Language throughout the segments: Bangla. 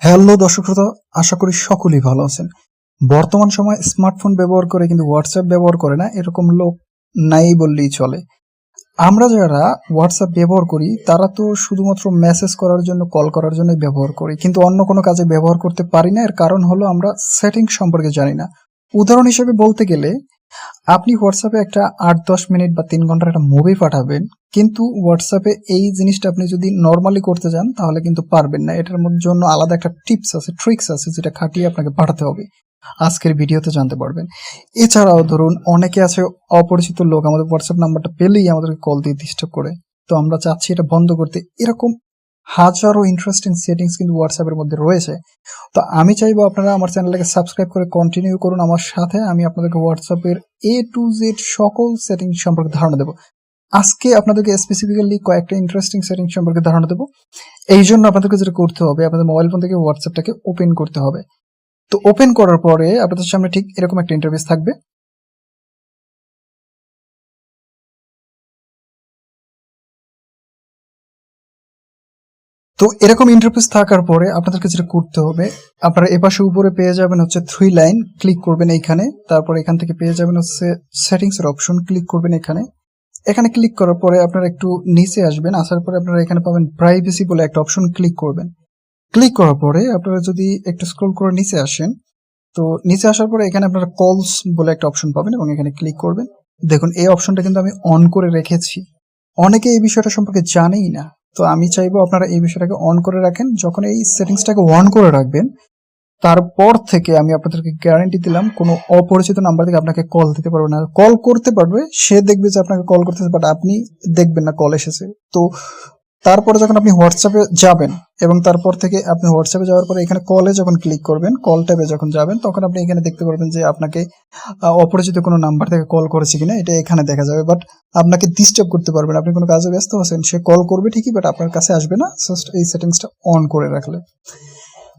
হ্যালো দর্শক শ্রোতা, আশা করি সকলেই ভালো আছেন। বর্তমান সময় স্মার্টফোন ব্যবহার করে কিন্তু হোয়াটসঅ্যাপ ব্যবহার করে না, এরকম লোক নাই বললেই চলে। আমরা যারা হোয়াটসঅ্যাপ ব্যবহার করি, তারা তো শুধুমাত্র মেসেজ করার জন্য কল করার জন্য ব্যবহার করি। কিন্তু অন্য কোনো কাজে ব্যবহার করতে পারি না, এর কারণ হলো আমরা সেটিং সম্পর্কে জানি না। উদাহরণ হিসেবে বলতে গেলে আপনি হোয়াটসঅ্যাপে একটা আট, দশ মিনিট বা তিন ঘণ্টার একটা মুভি পাঠাবেন, কিন্তু হোয়াটসঅ্যাপে এই জিনিসটা আপনি যদি নর্মালি করতে যান, তাহলে কিন্তু পারবেন না। এটার জন্য আলাদা একটা টিপস আছে ট্রিক্স আছে, যেটা খাটিয়ে আপনাকে পাঠাতে হবে। আজকের ভিডিওতে জানতে পারবেন। এছাড়াও ধরুন, অনেকে আছে অপরিচিত লোক, আমাদের হোয়াটসঅ্যাপ নাম্বারটা পেলেই আমাদেরকে কল দিয়ে ডিস্টার্ব করে। তো আমরা চাচ্ছি এটা বন্ধ করতে। এরকম হাজারো ইন্টারেস্টিং সেটিংস কিন্তু হোয়াটসঅ্যাপের মধ্যে রয়েছে। তো আমি চাইব আপনারা আমার চ্যানেলটাকে সাবস্ক্রাইব করে কন্টিনিউ করুন আমার সাথে। আমি আপনাদেরকে হোয়াটসঅ্যাপের এ টু জেড সকল সেটিং সম্পর্কে ধারণা দেবো। আজকে আপনাদেরকে স্পেসিফিক্যালি কয়েকটা ইন্টারেস্টিং সেটিং সম্পর্কে ধারণা দেবো। এই জন্য আপনাদেরকে যেটা করতে হবে, আপনাদের মোবাইল ফোন থেকে হোয়াটসঅ্যাপটাকে ওপেন করতে হবে। তো ওপেন করার পরে আপনাদের সামনে ঠিক এরকম একটা ইন্টারফেস থাকবে। তো এরকম ইন্টারফেস থাকার পরে আপনাদেরকে যেটা করতে হবে, আপনারা এপাশে উপরে পেয়ে যাবেন হচ্ছে থ্রি লাইন ক্লিক করবেন এইখানে, তারপর এখান থেকে পেয়ে যাবেন হচ্ছে সেটিংস এর অপশন ক্লিক করবেন এখানে। এখানে ক্লিক করার পরে আপনারা একটু নিচে আসবেন, আসার পরে আপনারা এখানে পাবেন প্রাইভেসি বলে একটা অপশন ক্লিক করবেন। ক্লিক করার পরে আপনারা যদি একটু স্ক্রল করে নিচে আসেন, তো নিচে আসার পরে এখানে আপনারা কলস বলে একটা অপশন পাবেন এবং এখানে ক্লিক করবেন। দেখুন, এই অপশনটা কিন্তু আমি অন করে রেখেছি। অনেকে এই বিষয়টা সম্পর্কে জানেই না। তো আমি চাইব আপনারা এই বিষয়টাকে অন করে রাখেন। যখন এই সেটিংসটাকে অন করে রাখবেন, তারপর থেকে আমি আপনাদেরকে গ্যারান্টি দিলাম, কোনো অপরিচিত নাম্বার থেকে আপনাকে কল দিতে পারবে না। কল করতে পারবে, সে দেখবে যে আপনাকে কল করতেছে বাট আপনি দেখবেন না কল এসেছে। তো তারপরে যখন আপনি হোয়াটসঅ্যাপে যাবেন এবং তারপর থেকে আপনি হোয়াটসঅ্যাপে যাওয়ার পরে এখানে কলে যখন ক্লিক করবেন কল ট্যাবে যখন যাবেন, তখন আপনি এখানে দেখতে পারবেন যে আপনাকে অপরিচিত কোনো নাম্বার থেকে কল করেছে কিনা, এটা এখানে দেখা যাবে। বাট আপনাকে ডিস্টার্ব করতে পারবেন আপনি কোনো কাজে ব্যস্ত আছেন, সে কল করবে ঠিকই বাট আপনার কাছে আসবে না। জাস্ট এই সেটিংসটা অন করে রাখলে।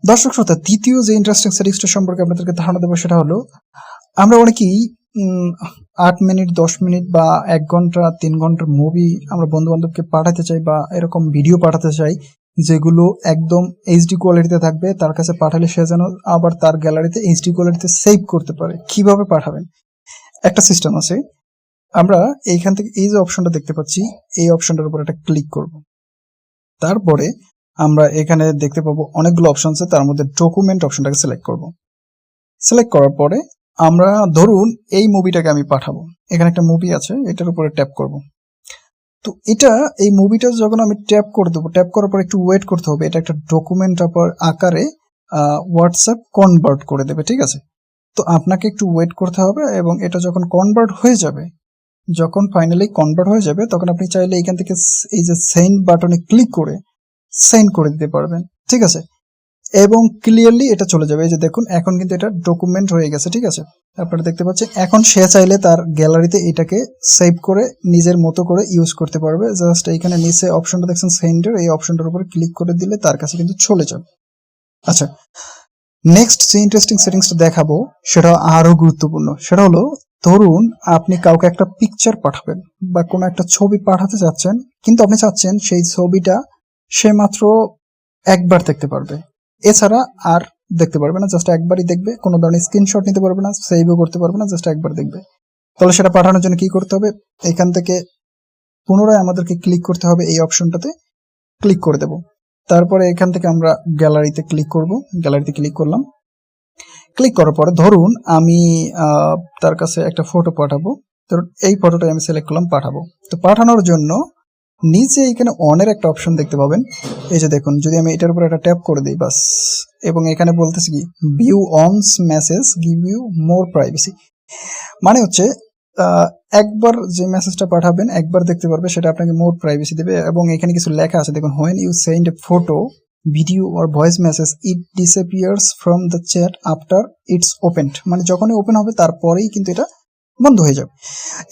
দর্শক শ্রোতা তৃতীয় যে ইন্টারেস্টিং সেটিংসটা সম্পর্কে আপনাদেরকে ধারণা দেবো, সেটা হলো, আমরা অনেকেই আট মিনিট, দশ মিনিট বা এক ঘণ্টা, তিন ঘণ্টার মুভি আমরা বন্ধু বান্ধবকে পাঠাতে চাই বা এরকম ভিডিও পাঠাতে চাই, যেগুলো একদম এইচডি কোয়ালিটিতে থাকবে। তার কাছে পাঠালে সে যেন আবার তার গ্যালারিতে এইচডি কোয়ালিটিতে সেভ করতে পারে। কীভাবে পাঠাবেন? একটা সিস্টেম আছে। আমরা এইখান থেকে এই যে অপশনটা দেখতে পাচ্ছি, এই অপশনটার উপর একটা ক্লিক করব। তারপরে আমরা এখানে দেখতে পাবো অনেকগুলো অপশন আছে। তার মধ্যে ডকুমেন্ট অপশনটাকে সিলেক্ট করব। সিলেক্ট করার পরে আমরা ধরুন এই মুভিটাকে আমি পাঠাবো। এখানে একটা মুভি আছে, এটার উপরে ট্যাপ করব। তো এটা, এই মুভিটা যখন আমি ট্যাপ করে দেবো ট্যাপ করার পর একটু ওয়েট করতে হবে। এটা একটা ডকুমেন্ট আকারে হোয়াটসঅ্যাপ কনভার্ট করে দেবে, ঠিক আছে? তো আপনাকে একটু ওয়েট করতে হবে এবং এটা যখন কনভার্ট হয়ে যাবে, যখন ফাইনালি কনভার্ট হয়ে যাবে, তখন আপনি চাইলে এখান থেকে এই যে সেন্ড বাটনে ক্লিক করে সেন্ড করে দিতে পারবেন, ঠিক আছে? এবং ক্লিয়ারলি এটা চলে যাবে। এই যে দেখুন, এখন কিন্তু এটা ডকুমেন্ট হয়ে গেছে, ঠিক আছে? আপনারা দেখতে পাচ্ছেন, এখন সে চাইলে তার গ্যালারিতে এটাকে সেভ করে, নিজের মতো করে ইউজ করতে পারবে। জাস্ট এইখানে নিচে অপশনটা দেখছেন সেন্ডের এই অপশনটার উপর ক্লিক করে দিলে তার কাছে কিন্তু চলে যাবে। আচ্ছা নেক্সট যে ইন্টারেস্টিং সেটিংসটা দেখাবো, সেটা আরও গুরুত্বপূর্ণ। সেটা হলো, ধরুন, আপনি কাউকে একটা পিকচার পাঠাবেন বা কোনো একটা ছবি পাঠাতে চাচ্ছেন, কিন্তু আপনি চাচ্ছেন সেই ছবিটা সে মাত্র একবার দেখতে পারবে। এছাড়া আর দেখতে পারবে না জাস্ট একবারই দেখবে, কোনো ধরনের স্ক্রিনশট নিতে পারবে না সেভও করতে পারবে না জাস্ট একবার দেখবে। তাহলে সেটা পাঠানোর জন্য কি করতে হবে? এখান থেকে পুনরায় আমাদেরকে ক্লিক করতে হবে এই অপশনটাতে ক্লিক করে দেব। তারপরে এখান থেকে আমরা গ্যালারিতে ক্লিক করব গ্যালারিতে ক্লিক করলাম। ক্লিক করার পরে ধরুন আমি তার কাছে একটা ফটো পাঠাবো, ধরুন এই ফটোটা আমি সিলেক্ট করলাম, পাঠাবো। তো পাঠানোর জন্য নিচে এখানে অনের একটা অপশন দেখতে পাবেন। এই যে দেখুন, যদি আমি এটার উপর একটা ট্যাপ করে দিই, বাস। এবং এখানে বলতেছি কি view once message give you more privacy মানে হচ্ছে একবার যে মেসেজটা পাঠাবেন, একবার দেখতে পারবে সেটা আপনাকে মোর প্রাইভেসি দেবে। এবং এখানে কিছু লেখা আছে, দেখুন when you send a photo video or voice message it disappears from the chat after it's opened মানে যখনই ওপেন হবে, তারপরেই কিন্তু এটা বন্ধ হয়ে যাবে।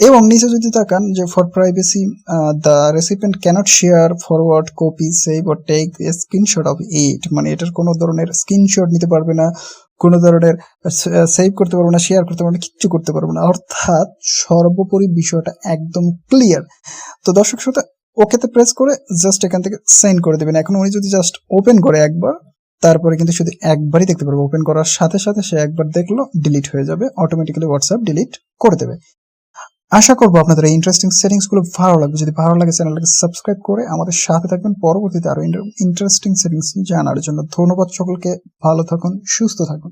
এবং নিচে যদি তাকান যে for privacy the recipient can't share forward copy save or take screenshot of it মানে এটার কোনো ধরনের স্ক্রিনশট নিতে পারবে না, কোনো ধরনের সেভ করতে পারব না শেয়ার করতে পারব না, কিচ্ছু করতে পারব না। অর্থাৎ সর্বোপরি বিষয়টা একদম ক্লিয়ার তো দর্শক শ্রোতা ওকেতে প্রেস করে জাস্ট এখান থেকে সেন্ড করে দেবেন। এখন উনি যদি জাস্ট ওপেন করে একবার তারপরে কিন্তু শুধু একবারই দেখতে পারব। ওপেন করার সাথে সাথে সে একবার দেখল ডিলিট হয়ে যাবে অটোমেটিক্যালি হোয়াটসঅ্যাপ ডিলিট করে দেবে। আশা করব আপনাদের এই ইন্টারেস্টিং সেটিংসগুলো ভালো লাগবে। যদি ভালো লাগে চ্যানেলটাকে সাবস্ক্রাইব করে আমাদের সাথে থাকবেন। পরবর্তীতে আরও ইন্টারেস্টিং সেটিংস জানার জন্য ধন্যবাদ সকলকে। ভালো থাকুন, সুস্থ থাকুন।